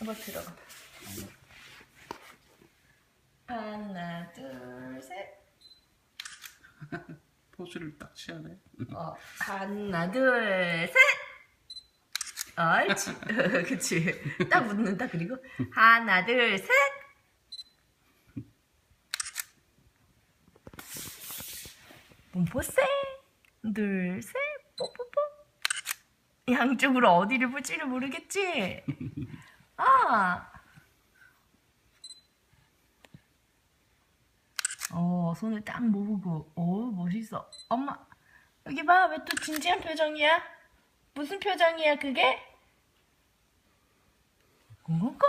한번 들어가. 하나, 둘, 셋. 포즈를 딱 취하네. 어, 하나, 둘, 셋. 옳지. 그치. 딱 웃는다. 그리고 하나, 둘, 셋. 몸보세. 둘, 셋. 뽀뽀뽀. 양쪽으로 어디를 볼지를 모르겠지? 아. 어, 손을 딱 모으고. 오, 멋있어. 엄마, 여기 봐. 왜 또 진지한 표정이야? 무슨 표정이야, 그게? 꽁꽁꽁?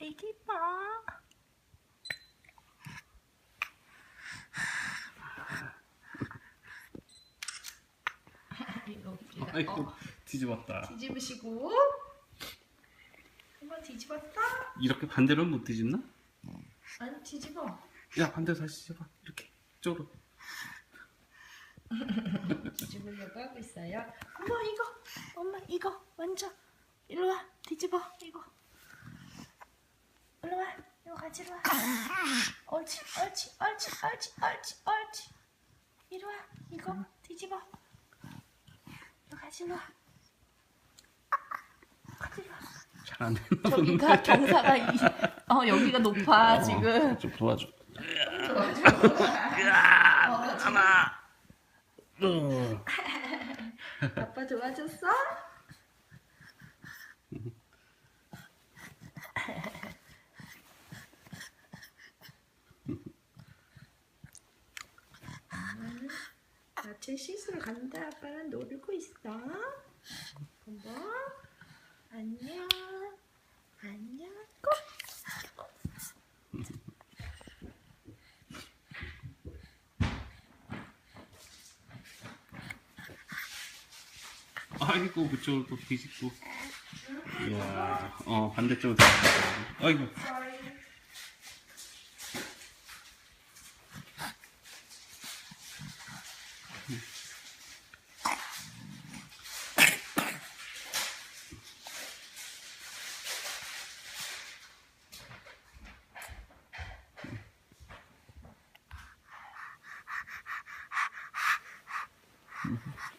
애기 봐. 이거 웃기다. 아이고 어, 뒤집었다. 뒤집으시고. 한번 뒤집었다. 이렇게 반대로는 못 뒤집나? 아니, 뒤집어. 야 반대로 다시 뒤집어. 이렇게 이쪽으로. 뒤집으려고 하고 있어요. 엄마 이거, 엄마 이거 먼저 일로 와 뒤집어 이거. 일로 와, 이거 가지러 와. 옳지, 옳지, 옳지, 옳지, 옳지, 옳지. 이리 와, 이거 뒤집어. 이거 가지러 와. 가지러 와. 잘 안 됐나 저기가 경사가 이, 어 여기가 높아 지금. 좀 도와줘. 도와줘. 하나. 어. 아빠 도와줬어? 엄마는 아침 씻으러 간다. 아빠는 놀고 있어. 안녕. 안녕. 아이고 그쪽으로 또 뒤집고 이야 어 반대쪽으로 뒤집고 아이고 Mm-hmm.